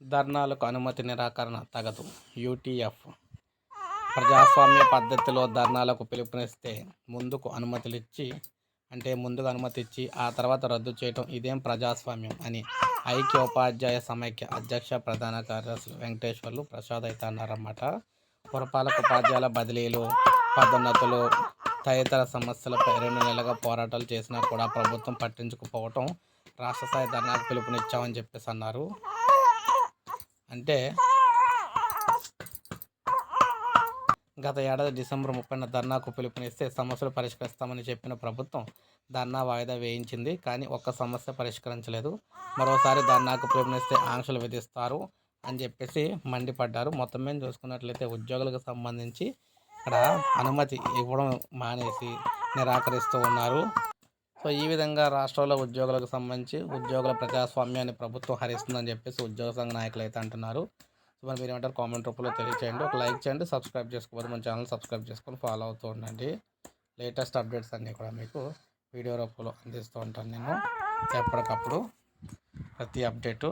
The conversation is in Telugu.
ధర్నాలకు అనుమతి నిరాకరణ తగదు. యూటీఎఫ్ ప్రజాస్వామ్య పద్ధతిలో ధర్నాలకు పిలుపునిస్తే ముందుకు అనుమతులిచ్చి అంటే ముందుగా అనుమతి ఇచ్చి ఆ తర్వాత రద్దు చేయటం ఇదేం ప్రజాస్వామ్యం అని ఐక్య ఉపాధ్యాయ సమైక్య అధ్యక్ష ప్రధాన కార్యదర్శులు వెంకటేశ్వర్లు ప్రసాద్ అయితే అన్నారన్నమాట. పురపాలక ఉపాధ్యాయుల బదిలీలు పదోన్నతులు తదితర సమస్యలపై రెండు నెలలుగా పోరాటాలు చేసినా కూడా ప్రభుత్వం పట్టించుకుపోవటం రాష్ట్ర స్థాయి ధర్నాకు పిలుపునిచ్చామని చెప్పేసి అన్నారు. అంటే గత ఏడాది డిసెంబర్ ముప్పైన ధర్నాకు పిలుపునిస్తే సమస్యలు పరిష్కరిస్తామని చెప్పిన ప్రభుత్వం ధర్నా వాయిదా వేయించింది. కానీ ఒక్క సమస్య పరిష్కరించలేదు. మరోసారి ధర్నాకు పిలుపునిస్తే ఆంక్షలు విధిస్తారు అని చెప్పేసి మండిపడ్డారు. మొత్తం మీద చూసుకున్నట్లయితే ఉద్యోగులకు సంబంధించి ఇక్కడ అనుమతి ఇవ్వడం మానేసి నిరాకరిస్తూ ఉన్నారు. సో ఈ విధంగా రాష్ట్రంలో ఉద్యోగులకు సంబంధించి ఉద్యోగుల ప్రజాస్వామ్యాన్ని ప్రభుత్వం హరిస్తుందని చెప్పేసి ఉద్యోగ సంఘ నాయకులు అయితే అంటున్నారు. సో మరి మీరు ఏమంటారు కామెంట్ రూపంలో తెలియచేయండి. ఒక లైక్ చేయండి సబ్స్క్రైబ్ చేసుకోకపోతే మన ఛానల్ సబ్స్క్రైబ్ చేసుకొని ఫాలో అవుతూ ఉండండి. లేటెస్ట్ అప్డేట్స్ అన్నీ కూడా మీకు వీడియో రూపంలో అందిస్తూ ఉంటాను నేను. ఎప్పటికప్పుడు ప్రతి అప్డేటు